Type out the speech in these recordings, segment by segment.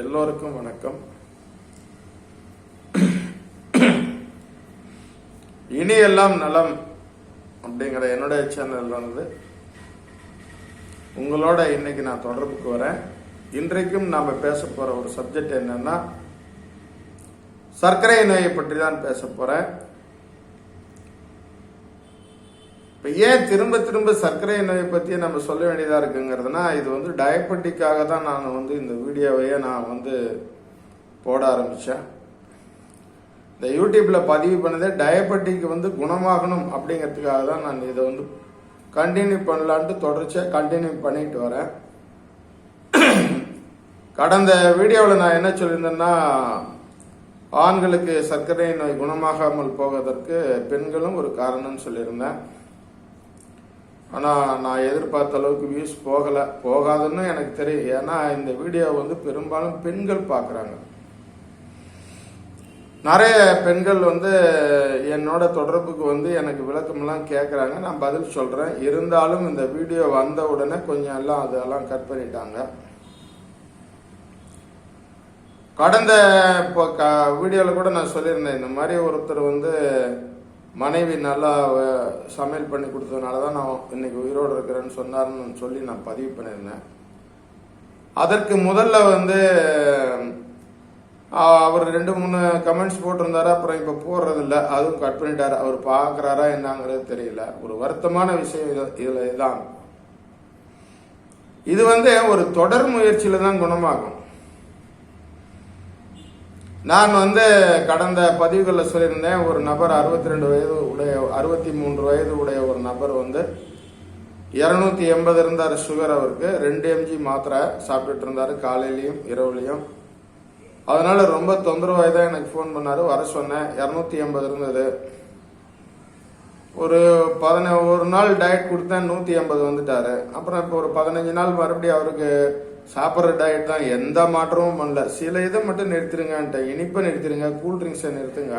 எல்லோருக்கும் வணக்கம். இனி எல்லாம் நலம் அப்படிங்கிற என்னுடைய சேனல் வந்து உங்களோட இன்னைக்கு நான் தொடர்புக்கு வரேன். இன்றைக்கும் நாம பேச போற ஒரு சப்ஜெக்ட் என்னன்னா சர்க்கரை நோயை பற்றி தான் பேச போறேன். இப்போ ஏன் திரும்ப திரும்ப சர்க்கரை நோயை பற்றி நம்ம சொல்ல வேண்டியதாக இருக்குங்கிறதுனா இது வந்து டயபெட்டிக்காக தான் நான் வந்து இந்த வீடியோவையே நான் வந்து போட ஆரம்பித்தேன் இந்த யூடியூப்பில் பதிவு பண்ணதே டயபெட்டிக் வந்து குணமாகணும் அப்படிங்கிறதுக்காக தான் நான் இதை வந்து கண்டினியூ பண்ணலான்ட்டு தொடர்ச்சியாக கண்டினியூ பண்ணிட்டு வரேன். கடந்த வீடியோவில் நான் என்ன சொல்லியிருந்தேன்னா ஆண்களுக்கு சர்க்கரை நோய் குணமாகாமல் போவதற்கு பெண்களும் ஒரு காரணம்னு சொல்லியிருந்தேன். ஆனால் நான் எதிர்பார்த்த அளவுக்கு வியூஸ் போகலை. போகாதுன்னு எனக்கு தெரியும். ஏன்னா இந்த வீடியோ வந்து பெரும்பாலும் பெண்கள் பார்க்குறாங்க. நிறைய பெண்கள் வந்து என்னோட தொடர்புக்கு வந்து எனக்கு விளக்கமெல்லாம் கேட்குறாங்க நான் பதில் சொல்கிறேன் இருந்தாலும் இந்த வீடியோ வந்த உடனே கொஞ்சம் எல்லாம் அதெல்லாம் கட் பண்ணிட்டாங்க. கடந்த இப்போ க வீடியோவில் கூட நான் சொல்லியிருந்தேன். இந்த மாதிரி ஒருத்தர் வந்து மனைவி நல்லா சமையல் பண்ணி கொடுத்ததுனால தான் நான் இன்னைக்கு உயிரோடு இருக்கிறேன்னு சொன்னார்னு சொல்லி நான் பதிவு பண்ணியிருந்தேன். அதற்கு முதல்ல வந்து அவர் ரெண்டு மூணு கமெண்ட்ஸ் போட்டிருந்தாரு அப்புறம் இப்போ போடுறதில்ல. அதுவும் கட் பண்ணிட்டாரு. அவர் பார்க்குறாரா என்னங்கிறது தெரியல. ஒரு வருத்தமான விஷயம் இது- இதில் இதுதான். இது வந்து ஒரு தொடர் முயற்சியில் தான் குணமாகும். நான் வந்து கடந்த பதிவுகளில் சொல்லியிருந்தேன் ஒரு நபர் அறுபத்தி ரெண்டு வயது உடைய அறுபத்தி மூன்று வயது உடைய ஒரு நபர் வந்து இரநூத்தி எண்பது இருந்தார் சுகர் அவருக்கு. ரெண்டு எம்ஜி மாத்திரை சாப்பிட்டுட்டு இருந்தார் காலையிலையும் இரவுலையும். அதனால ரொம்ப தொந்தரவாய் தான் எனக்கு ஃபோன் பண்ணாரு. வர சொன்னேன் இரநூத்தி எண்பது இருந்தது. ஒரு பதின ஒரு நாள் டயட் கொடுத்தேன் நூற்றி ஐம்பது வந்துட்டாரு. அப்புறம் இப்போ ஒரு பதினஞ்சு நாள் மறுபடியும் அவருக்கு சாப்பிட்ற டயட் தான். எந்த மாற்றமும் பண்ணல. சில இதை மட்டும் நிறுத்திடுங்கன்ட்டு இனிப்பை நிறுத்திடுங்க கூல்ட்ரிங்க்ஸை நிறுத்துங்க.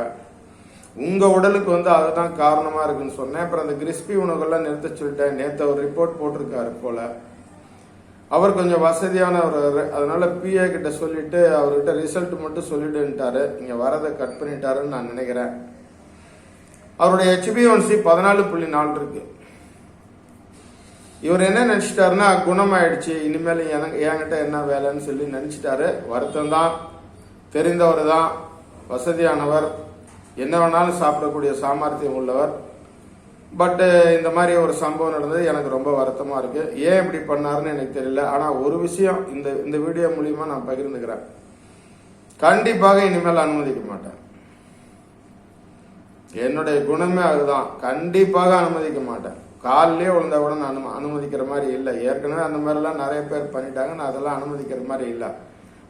உங்கள் உடலுக்கு வந்து அதுதான் காரணமாக இருக்குன்னு சொன்னேன். அப்புறம் அந்த கிறிஸ்பி உணவுகள்லாம் நிறுத்த சொல்லிட்டேன். நேற்று ஒரு ரிப்போர்ட் போட்டிருக்காரு போல. அவர் கொஞ்சம் வசதியானவர் அதனால பிஏ கிட்ட சொல்லிட்டு அவர்கிட்ட ரிசல்ட் மட்டும் சொல்லிட்டுன்ட்டாரு இங்கே வரதை கட் பண்ணிட்டாருன்னு நான் நினைக்கிறேன். அவருடைய ஹெச்பிஒன்சி பதினாலு புள்ளி நாலு இருக்கு. இவர் என்ன நினச்சிட்டாருன்னா குணமாயிடுச்சு இனிமேல் எனக்கு என்கிட்ட என்ன வேலைன்னு சொல்லி நினச்சிட்டாரு. வருத்தம் தான் தெரிந்தவர் தான் வசதியானவர். என்ன வேணாலும் சாப்பிடக்கூடிய சாமர்த்தியம் உள்ளவர். பட்டு இந்த மாதிரி ஒரு சம்பவம் நடந்தது எனக்கு ரொம்ப வருத்தமாக இருக்கு. ஏன் இப்படி பண்ணாருன்னு எனக்கு தெரியல. ஆனால் ஒரு விஷயம் இந்த இந்த வீடியோ மூலியமாக நான் பகிர்ந்துக்கிறேன். கண்டிப்பாக இனிமேல் அனுமதிக்க மாட்டேன். என்னுடைய குணமே அதுதான். கண்டிப்பாக அனுமதிக்க மாட்டேன். காலிலே விழுந்தா கூட நான் அனும- அனுமதிக்கிற மாதிரி இல்லை. ஏற்கனவே அந்த மாதிரிலாம் நிறைய பேர் பண்ணிட்டாங்க. நான் அதெல்லாம் அனுமதிக்கிற மாதிரி இல்லை.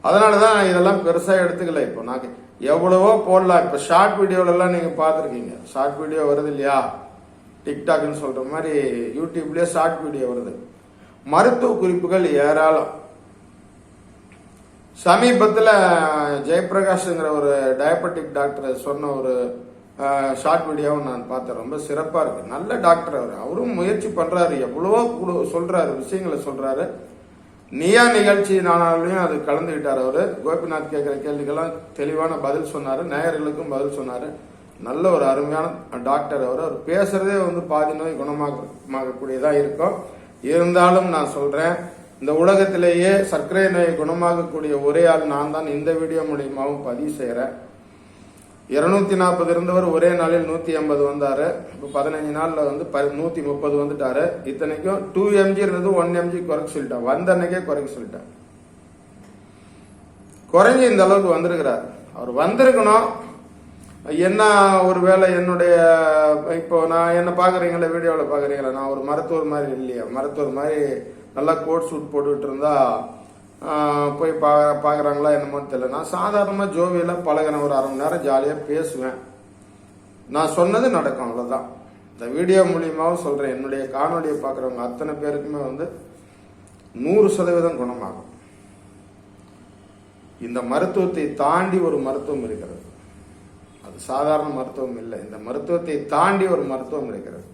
அதனால தான் நான் இதெல்லாம் பெருசாக எடுத்துக்கல. இப்போ நான் எவ்வளவோ போடலாம். இப்போ ஷார்ட் வீடியோலலாம் நீங்கள் பார்த்துருக்கீங்க. ஷார்ட் வீடியோ வருது இல்லையா? டிக்டாக்னு சொல்கிற மாதிரி யூடியூப்லேயே ஷார்ட் வீடியோ வருது. மருத்துவ குறிப்புகள் ஏராளம். சமீபத்தில் ஜெயபிரகாஷ்ங்கிற ஒரு டயபெட்டிக் டாக்டர் சொன்ன ஒரு ஷார்ட் வீடியோவும் நான் பார்த்தேன். ரொம்ப சிறப்பாக இருக்கு. நல்ல டாக்டர் அவர். அவரும் முயற்சி பண்ணுறாரு எவ்வளவோ குழு- சொல்றாரு விஷயங்களை சொல்றாரு. நியா நிகழ்ச்சி நானாலையும் அது கலந்துக்கிட்டார் அவர். கோபிநாத் கேட்குற கேள்விக்கெல்லாம் தெளிவான பதில் சொன்னார். நேயர்களுக்கும் பதில் சொன்னார். நல்ல ஒரு அருமையான டாக்டர் அவர். அவர் பேசுறதே வந்து பாதி நோய் குணமாகக்கூடியதாக இருக்கும். இருந்தாலும் நான் சொல்றேன் இந்த உலகத்திலேயே சர்க்கரை நோய் குணமாகக்கூடிய ஒரே ஆள் நான் தான். இந்த வீடியோ மூலியமாகவும் பதிவு செய்கிறேன் இருநூத்தி நாற்பது இருந்தவர் ஒரே நாளில் நூத்தி எண்பது வந்தாரு. இப்போ பதினஞ்சு நாள்ல வந்து ப நூத்தி முப்பது வந்துட்டாரு. இத்தனைக்கும் டூ எம்ஜி இருந்தது ஒன் எம்ஜி குறைக்க சொல்லிட்டேன் வந்த அன்னைக்கே குறைக்க சொல்லிட்டேன் குறைஞ்சி இந்த அளவுக்கு வந்திருக்கிறார். அவர் வந்திருக்கணும். என்ன ஒரு வேலை என்னுடைய இப்போ நான் என்ன பாக்குறீங்களா வீடியோவில் பாக்குறீங்களா? நான் ஒரு மருத்துவர் மாதிரி இல்லையா? மருத்துவர் மாதிரி நல்லா கோட் சூட் போட்டுக்கிட்டு இருந்தா போய் பார்க்க பார்க்குறாங்களா என்னமோ தெரியல. நான் சாதாரணமாக ஜோவியில் பழகின ஒரு அரை மணி நேரம் ஜாலியாக பேசுவேன். நான் சொன்னது நடக்கும் அவ்வளோதான் இந்த வீடியோ மூலியமாகவும் சொல்கிறேன் என்னுடைய காணொலியை பார்க்குறவங்க அத்தனை பேருக்குமே வந்து நூறு சதவீதம் குணமாகும். இந்த மருத்துவத்தை தாண்டி ஒரு மருத்துவம் இருக்கிறது. அது சாதாரண மருத்துவம் இல்லை. இந்த மருத்துவத்தை தாண்டி ஒரு மருத்துவம் இருக்கிறது.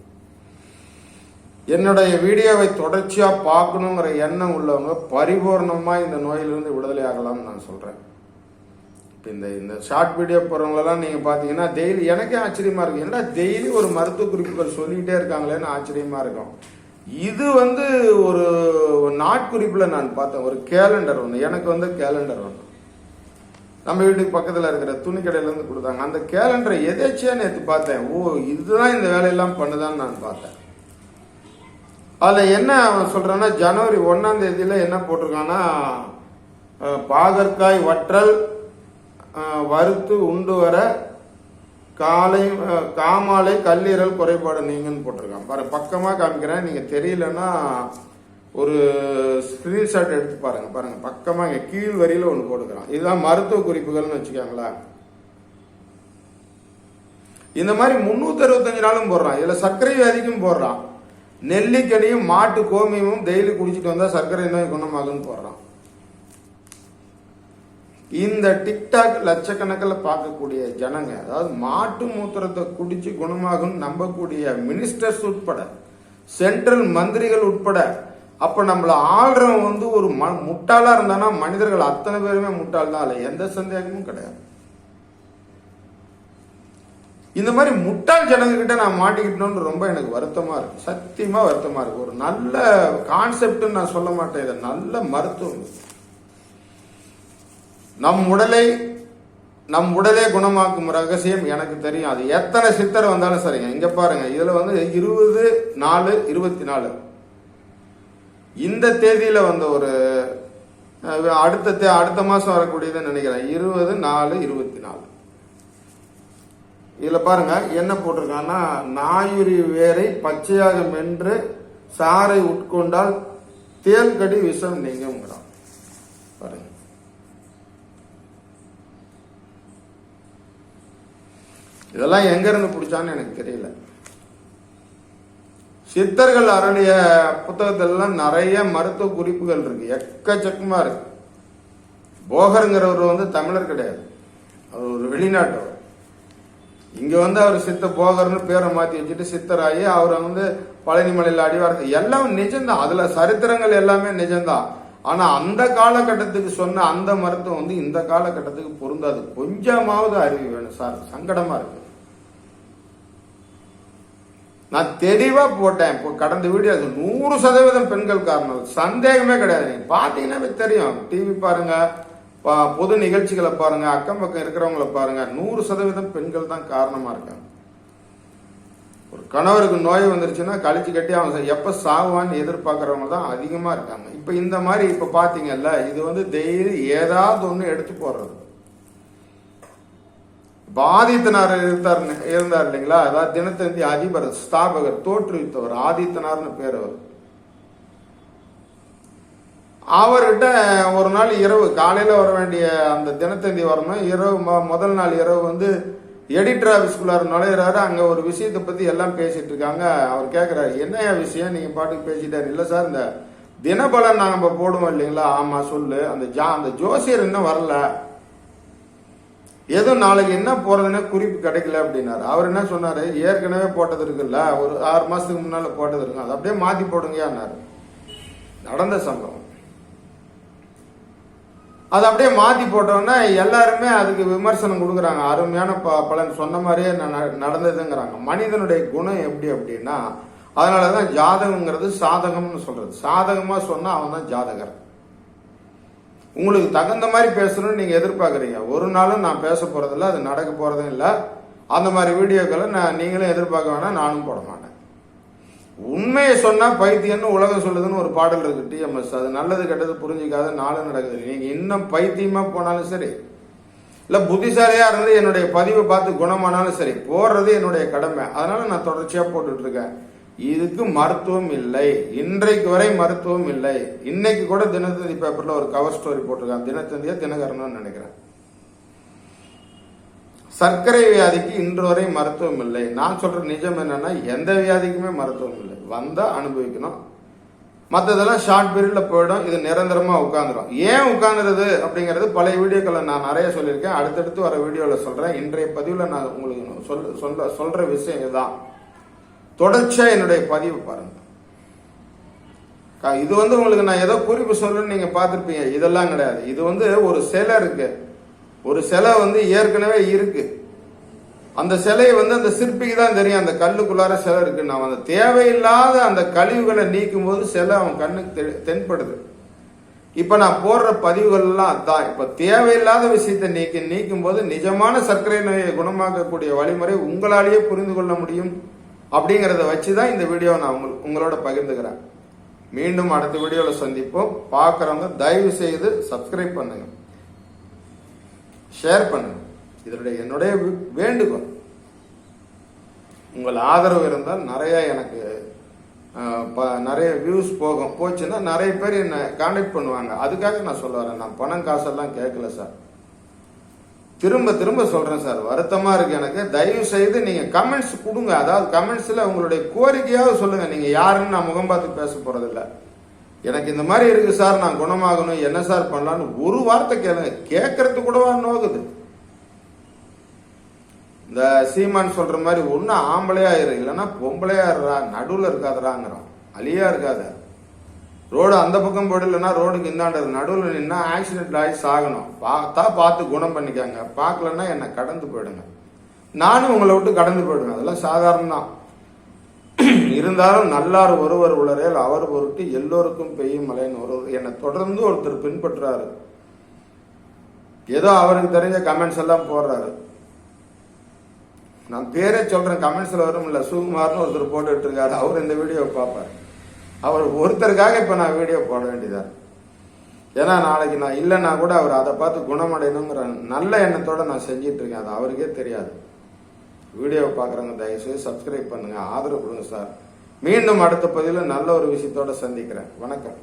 என்னுடைய வீடியோவை தொடர்ச்சியாக பார்க்கணுங்கிற எண்ணம் உள்ளவங்க பரிபூர்ணமாக இந்த நோயிலிருந்து விடுதலை ஆகலாம்னு நான் சொல்கிறேன் இப்போ இந்த இந்த ஷார்ட் வீடியோ போகிறவங்களெல்லாம் நீங்கள் பார்த்தீங்கன்னா டெய்லி எனக்கே ஆச்சரியமாக இருக்கும் என்னடா டெய்லி ஒரு மருத்துவ குறிப்புகள் சொல்லிகிட்டே இருக்காங்களேன்னு ஆச்சரியமாக இருக்கும். இது வந்து ஒரு நாட்குறிப்பில் நான் பார்த்தேன். ஒரு கேலண்டர் ஒன்று எனக்கு வந்து கேலண்டர் ஒன்று நம்ம வீட்டுக்கு பக்கத்தில் இருக்கிற துணி கொடுத்தாங்க. அந்த கேலண்டரை எதேச்சியாக நேற்று பார்த்தேன். ஓ இதுதான் இந்த வேலையெல்லாம் பண்ணுதான்னு நான் பார்த்தேன். அதில் என்ன அவன் சொல்கிறான்னா ஜனவரி ஒன்றாம் தேதியில் என்ன போட்டிருக்கான்னா பாகற்காய் வற்றல் வறுத்து உண்டு வர காலை காமாலை கல்லீரல் குறைபாடு நீங்கன்னு போட்டிருக்கான். பாரு பக்கமாக காமிக்கிறேன். நீங்கள் தெரியலன்னா ஒரு ஸ்கிரீன்ஷாட் எடுத்து பாருங்க பாருங்க. பக்கமாக இங்கே கீழ் வரியில் ஒன்று போட்டுக்கிறான். இதுதான் மருத்துவ குறிப்புகள்னு வச்சுக்கோங்களேன். இந்த மாதிரி முந்நூற்றி அறுபத்தஞ்சு நாளும் போடுறான். இதில் சர்க்கரை வியாதிக்கும் போடுறான். நெல்லிக்கனியும் மாட்டு கோமியமும் டெய்லி குடிச்சிட்டு வந்தா சர்க்கரை நோய் குணமாகும்னு போடுறான். இந்த டிக்டாக் லட்சக்கணக்கில் பார்க்கக்கூடிய ஜனங்க அதாவது மாட்டு மூத்திரத்தை குடிச்சு குணமாகும் நம்பக்கூடிய மினிஸ்டர்ஸ் உட்பட சென்ட்ரல் மந்திரிகள் உட்பட அப்ப நம்மள ஆள்றவன் வந்து ஒரு ம முட்டாளா இருந்தானா மனிதர்கள் அத்தனை பேருமே முட்டாள் தான் இல்லை எந்த சந்தேகமும் கிடையாது. இந்த மாதிரி முட்டாள் ஜனங்ககிட்ட நான் மாட்டிக்கிட்டோன்னு ரொம்ப எனக்கு வருத்தமா இருக்கு. சத்தியமா வருத்தமா இருக்கு. ஒரு நல்ல கான்செப்ட்னு நான் சொல்ல மாட்டேன். இது நல்ல மருத்துவம். நம் உடலை நம் உடலே குணமாக்கும் ரகசியம் எனக்கு தெரியும். அது எத்தனை சித்தர் வந்தாலும் சரிங்க. இங்க பாருங்க. இதுல வந்து இருபது நாலு இருபத்தி நாலு. இந்த தேதியில வந்த ஒரு அடுத்த தே- அடுத்த மாசம் வரக்கூடியதுன்னு நினைக்கிறேன். இருபது நாலு இருபத்தி. இதுல பாருங்க என்ன போட்டிருக்காங்கன்னா நாயுரி வேரை பச்சையாக மென்று சாறை உட்கொண்டால் தேல்கடி விஷம் நீங்குங்கிறான் பாருங்க. இதெல்லாம் எங்க இருந்து பிடிச்சான்னு எனக்கு தெரியல. சித்தர்கள் அருளிய புத்தகத்திலாம் நிறைய மருத்துவ குறிப்புகள் இருக்கு. எக்கச்சக்கமா இருக்கு. போகருங்கிறவர் வந்து தமிழர் கிடையாது. அவர் ஒரு வெளிநாட்டவர். இங்க வந்து அவர் சித்த போகர்னு பேரை மாத்தி வச்சுட்டு சித்தராகி அவரை வந்து பழனிமலையில் அடிவாரத்தை எல்லாம் நிஜம்தான். அதுல சரித்திரங்கள் எல்லாமே நிஜம்தான். ஆனா அந்த காலகட்டத்துக்கு சொன்ன அந்த மருத்துவம் வந்து இந்த காலகட்டத்துக்கு பொருந்தாது. கொஞ்சமாவது அறிவு வேணும் சார். சங்கடமா இருக்கு. நான் தெளிவா போட்டேன். இப்போ கடந்த வீடியோ அது நூறு சதவீதம் பெண்கள் காரணம். சந்தேகமே கிடையாது. நீங்க பாத்தீங்கன்னா தெரியும். டிவி பாருங்க. பொது நிகழ்ச்சிகளை பாருங்க அக்கம் பக்கம் இருக்கிறவங்கள பாருங்க. நூறு சதவீதம் பெண்கள் தான் காரணமா இருக்காங்க. ஒரு கணவருக்கு நோய் வந்துருச்சுன்னா கழிச்சு கட்டி அவன் எப்ப சாகுவான்னு எதிர்பார்க்கறவங்க தான் அதிகமா இருக்காங்க. இப்ப இந்த மாதிரி இப்ப பாத்தீங்கல்ல இது வந்து டெய்லி ஏதாவது ஒண்ணு எடுத்து போடுறது. பாதித்தனார் ஆதித்தனார் இருந்தார் இருந்தார் இல்லைங்களா? அதாவது தினத்தந்தி அதிபர் ஸ்தாபகர் தோற்றுவித்தவர் ஆதித்தனார்னு பேர் அவர். அவர்கிட்ட ஒரு நாள் இரவு காலையில் வர வேண்டிய அந்த தினத்தந்தி வரணும். இரவு மொ- முதல் நாள் இரவு வந்து எடிட்டர் ஆஃபீஸ்க்குள்ளார நுழையிறாரு. அங்கே ஒரு விஷயத்தை பற்றி எல்லாம் பேசிகிட்டு இருக்காங்க. அவர் கேட்குறாரு என்னையா விஷயம்? நீங்கள் பாட்டுக்கு பேசிட்டாரு. இல்லை சார் இந்த தினபலன் நாம போடுவோம் இல்லைங்களா? ஆமாம் சொல்லு. அந்த ஜா அந்த ஜோசியர் இன்னும் வரல. ஏதோ நாளைக்கு என்ன போறதுன்னு குறிப்பு கிடைக்கல அப்படின்னாரு. அவர் என்ன சொன்னாரு? ஏற்கனவே போட்டது இருக்குல்ல ஒரு ஆறு மாசத்துக்கு முன்னால போட்டது இருக்கு அதை அப்படியே மாத்தி போடுங்கயான்னாரு நடந்த சம்பவம். அதை அப்படியே மாத்தி போட்டோன்னா எல்லாருமே அதுக்கு விமர்சனம் கொடுக்குறாங்க. அருமையான ப- பலன். சொன்ன மாதிரியே ந- நடந்ததுங்கிறாங்க. மனிதனுடைய குணம் எப்படி அப்படின்னா அதனாலதான் ஜாதகங்கிறது சாதகம்னு சொல்றது. சாதகமா சொன்னா அவன் தான் ஜாதகர். உங்களுக்கு தகுந்த மாதிரி பேசணும்னு நீங்க எதிர்பார்க்குறீங்க. ஒரு நாளும் நான் பேச போகிறதில்ல அது நடக்க போறதும் இல்லை. அந்த மாதிரி வீடியோக்களை நான் நீங்களும் எதிர்பார்க்க வேணாம் நானும் போட மாட்டேன். உண்மையை சொன்னா பைத்தியம்னு உலகம் சொல்லுதுன்னு ஒரு பாடல் இருக்கு டிஎம்எஸ் அது நல்லது கெட்டது புரிஞ்சிக்காத நாளும் நடக்குது. நீங்க இன்னும் பைத்தியமா போனாலும் சரி இல்ல புத்திசாலியா இருந்து என்னுடைய பதிவை பார்த்து குணமானாலும் சரி போடுறது என்னுடைய கடமை. அதனால நான் தொடர்ச்சியா போட்டுட்டு இருக்கேன். இதுக்கு மருத்துவம் இல்லை. இன்றைக்கு வரை மருத்துவம் இல்லை. இன்னைக்கு கூட தினத்தந்தி பேப்பர்ல ஒரு கவர் ஸ்டோரி போட்டிருக்கான். தினத்தந்தியா தினகரன்னு நினைக்கிறேன். சர்க்கரை வியாதிக்கு இன்று வரை மருத்துவம் இல்லை. நான் சொல்ற நிஜம் என்னன்னா எந்த வியாதிக்குமே மருத்துவம் இல்லை. வந்தா அனுபவிக்கணும். மற்றதெல்லாம் ஷார்ட் பீரியட்ல போயிடும். இது நிரந்தரமா உட்காந்துரும் ஏன் உட்காந்துருது அப்படிங்கிறது பழைய வீடியோக்களை நான் நிறைய சொல்லியிருக்கேன். அடுத்தடுத்து வர வீடியோவில் சொல்றேன். இன்றைய பதிவில் நான் உங்களுக்கு சொல்ல சொல்ல சொல்ற விஷயம் இதுதான். தொடர்ச்சியா என்னுடைய பதிவு பாருங்க. இது வந்து உங்களுக்கு நான் ஏதோ குறிப்பு சொல்றேன்னு நீங்க பார்த்துருப்பீங்க. இதெல்லாம் கிடையாது. இது வந்து ஒரு சிலை இருக்கு. ஒரு சிலை வந்து ஏற்கனவே இருக்கு. அந்த சிலையை வந்து அந்த சிற்பிக்கு தான் தெரியும். அந்த கல்லுக்குள்ளார சிலை இருக்கு நான் அந்த தேவையில்லாத அந்த கழிவுகளை நீக்கும் போது சிலை அவன் கண்ணுக்கு தெ- தென்படுது. இப்ப நான் போடுற பதிவுகள்லாம் அதான். இப்ப தேவையில்லாத விஷயத்தை நீக்கி நீக்கும் போது நிஜமான சர்க்கரை நோயை குணமாக்கக்கூடிய வழிமுறை உங்களாலேயே புரிந்து கொள்ள முடியும் அப்படிங்கறத வச்சுதான் இந்த வீடியோ நான் உங்கள்- உங்களோட பகிர்ந்துக்கிறேன். மீண்டும் அடுத்த வீடியோல சந்திப்போம். பார்க்குறவங்க தயவு செய்து சப்ஸ்கிரைப் பண்ணுங்க. ஷேர் பண்ணுங்க. இதனுடைய என்னுடைய வேண்டுகோள். உங்கள் ஆதரவு இருந்தால் நிறைய எனக்கு ப- நிறைய வியூஸ் போகும். போச்சுன்னா நிறைய பேர் என்னை கான்டாக்ட் பண்ணுவாங்க. அதுக்காக நான் சொல்ல வரேன். நான் பணம் காசெல்லாம் கேட்கல சார் திரும்ப திரும்ப சொல்றேன் சார் வருத்தமா இருக்கு எனக்கு. தயவு செய்து நீங்க கமெண்ட்ஸ் கொடுங்க. அதாவது கமெண்ட்ஸ்ல உங்களுடைய கோரிக்கையாவது சொல்லுங்க. நீங்க யாருன்னு நான் முகம் பார்த்து பேச போறது எனக்கு இந்த மாதிரி இருக்கு சார் நான் குணமாகணும் என்ன சார் பண்ணலான்னு ஒரு வார்த்தை கேளுங்க கேட்கறது கூடவா நோகுது? இந்த சீமான் சொல்ற மாதிரி ஒண்ணு ஆம்பளையா இரு இல்லைன்னா பொம்பளையா இருறா நடுவில் இருக்காதராங்கிறான் அழியா இருக்காத. ரோடு அந்த பக்கம் போடலன்னா ரோடுக்கு இந்தாண்டது நடுவில் நின்னா ஆக்சிடென்ட் ஆகி சாகணும். பார்த்தா பார்த்து குணம் பண்ணிக்கங்க. பார்க்கலன்னா என்னை கடந்து போயிடுங்க. நானும் உங்களை விட்டு கடந்து போயிடுவேன். அதெல்லாம் சாதாரணம் தான் இருந்தாலும் நல்லார் ஒருவர் உளரேல் அவர் பொருட்டு எல்லோருக்கும் பெய்யும் மலைன்னு ஒருவர் என்னை தொடர்ந்து ஒருத்தர் பின்பற்றுறாரு. ஏதோ அவருக்கு தெரிஞ்ச கமெண்ட்ஸ் எல்லாம் போடுறாரு. நான் பேரே சொல்றேன் கமெண்ட்ஸ்ல வரும் இல்ல சுகுமார்னு ஒருத்தர் போட்டுட்டு இருக்காரு அவர் இந்த வீடியோ பார்ப்பார். அவர் ஒருத்தருக்காக இப்ப நான் வீடியோ போட வேண்டியதா? ஏன்னா நாளைக்கு நான் இல்லைன்னா கூட அவர் அதை பார்த்து குணமடையணுங்கிற நல்ல எண்ணத்தோட நான் செஞ்சிட்டு இருக்கேன் அது அவருக்கே தெரியாது. வீடியோ பார்க்குறவங்க தயவுசெய்து சப்ஸ்கிரைப் பண்ணுங்கள் ஆதரவு கொடுங்க சார் மீண்டும் அடுத்த பதிவில் நல்ல ஒரு விஷயத்தோட சந்திக்கிறேன். வணக்கம்.